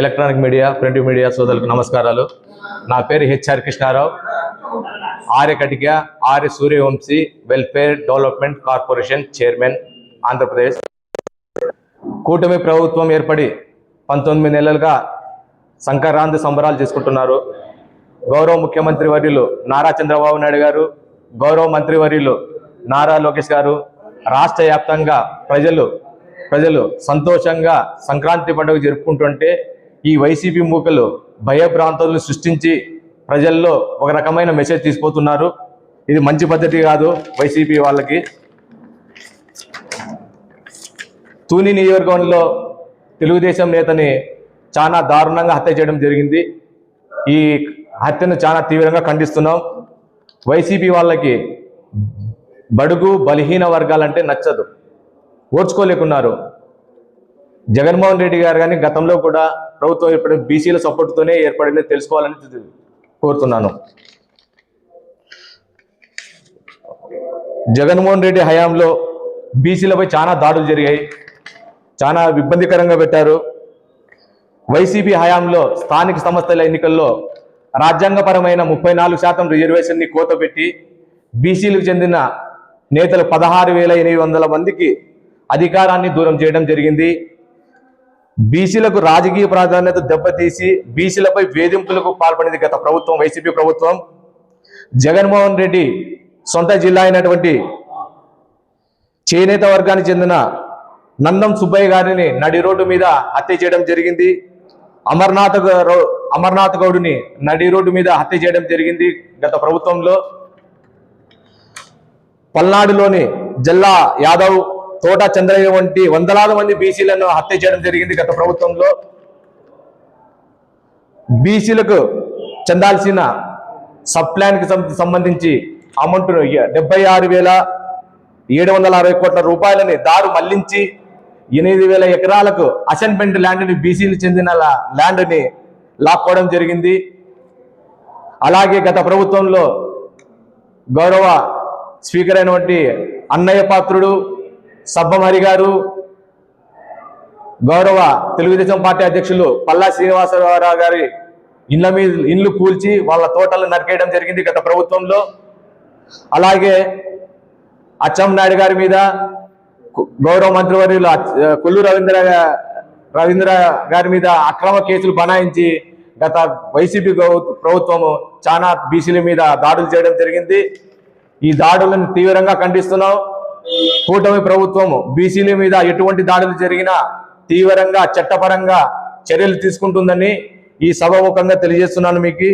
Electronic media print media సోదరులకు నమస్కారాలు. నా పేరు HR Krishnarao. Arya Katika Arya Suryavanshi welfare development corporation chairman Andhra Pradesh. కూటమి ప్రభుత్వం ఏర్పడి పంతొమ్మిది నెలలుగా సంక్రాంతి సంబరాలు చేసుకుంటున్నారు. గౌరవ ముఖ్యమంత్రి వర్యులు నారా చంద్రబాబు నాయుడు గారు గౌరవ మంత్రి వర్యులు నారా లోకేష్ గారు రాష్ట్ర వ్యాప్తంగా ప్రజలు ప్రజలు సంతోషంగా సంక్రాంతి పండుగ జరుపుకుంటుంటే ఈ వైసీపీ మూకలు భయభ్రాంతులను సృష్టించి ప్రజల్లో ఒక రకమైన మెసేజ్ తీసుకుపోతున్నారు ఇది మంచి పద్ధతి కాదు వైసీపీ వాళ్ళకి. తూని నియోజకవర్గంలో తెలుగుదేశం నేతని చాలా దారుణంగా హత్య చేయడం జరిగింది. ఈ హత్యను చాలా తీవ్రంగా ఖండిస్తున్నాం. వైసీపీ వాళ్ళకి బడుగు బలహీన వర్గాలంటే నచ్చదు. ఓర్చుకోలేకున్నారు. జగన్మోహన్ రెడ్డి గారు కానీ గతంలో కూడా ప్రభుత్వం ఏర్పడిన బీసీల సపోర్ట్తోనే ఏర్పడింది తెలుసుకోవాలని కోరుతున్నాను. జగన్మోహన్ రెడ్డి హయాంలో బీసీలపై చాలా దాడులు జరిగాయి. చాలా ఇబ్బందికరంగా పెట్టారు. వైసీపీ హయాంలో స్థానిక సంస్థల ఎన్నికల్లో రాజ్యాంగపరమైన ముప్పై నాలుగు శాతం రిజర్వేషన్ని కోతపెట్టి బీసీలకు చెందిన నేతలు పదహారు వేల ఎనిమిది వందల మందికి అధికారాన్ని దూరం చేయడం జరిగింది. బీసీలకు రాజకీయ ప్రాధాన్యత దెబ్బతీసి బీసీలపై వేధింపులకు పాల్పడింది గత ప్రభుత్వం వైసీపీ ప్రభుత్వం. జగన్మోహన్ రెడ్డి సొంత జిల్లా అయినటువంటి చేనేత వర్గానికి చెందిన నందం సుబ్బయ్య గారిని నడి రోడ్డు మీద హత్య చేయడం జరిగింది. అమర్నాథ్ అమర్నాథ్ గౌడుని నడి రోడ్డు మీద హత్య చేయడం జరిగింది గత ప్రభుత్వంలో. పల్నాడులోని జిల్లా యాదవ్ తోట చంద్రయ్య వంటి వందలాది మంది బీసీలను హత్య చేయడం జరిగింది గత ప్రభుత్వంలో. బీసీలకు చెందాల్సిన సబ్ సంబంధించి అమౌంట్ను డెబ్బై ఆరు వేల ఏడు వందల అరవై కోట్ల రూపాయలని దారు మళ్ళించి ఎనిమిది వేల ఎకరాలకు అసైన్మెంట్ ల్యాండ్ని బీసీలు చెందిన ల్యాండ్ని లాక్కోవడం జరిగింది. అలాగే గత ప్రభుత్వంలో గౌరవ స్పీకర్ అయినటువంటి అన్నయ్య పాత్రుడు సబ్బమరి గారు గౌరవ తెలుగుదేశం పార్టీ అధ్యక్షులు పల్లా శ్రీనివాసరావు గారి ఇళ్ళ మీద ఇల్లు కూల్చి వాళ్ళ తోటలు నరికేయడం జరిగింది గత ప్రభుత్వంలో. అలాగే అచ్చం నాయుడు గారి మీద గౌరవ మంత్రివర్యులు అచ్- కొల్లు రవీంద్ర రవీంద్ర గారి మీద అక్రమ కేసులు బనాయించి గత వైసీపీ ప్రభుత్వము చాలా బీసీల మీద దాడులు చేయడం జరిగింది. ఈ దాడులను తీవ్రంగా ఖండిస్తున్నాం. కూటమి ప్రభుత్వం బీసీల మీద ఎటువంటి దాడులు జరిగినా తీవ్రంగా చట్టపరంగా చర్యలు తీసుకుంటుందని ఈ సభాముఖంగా తెలియజేస్తున్నాను మీకు.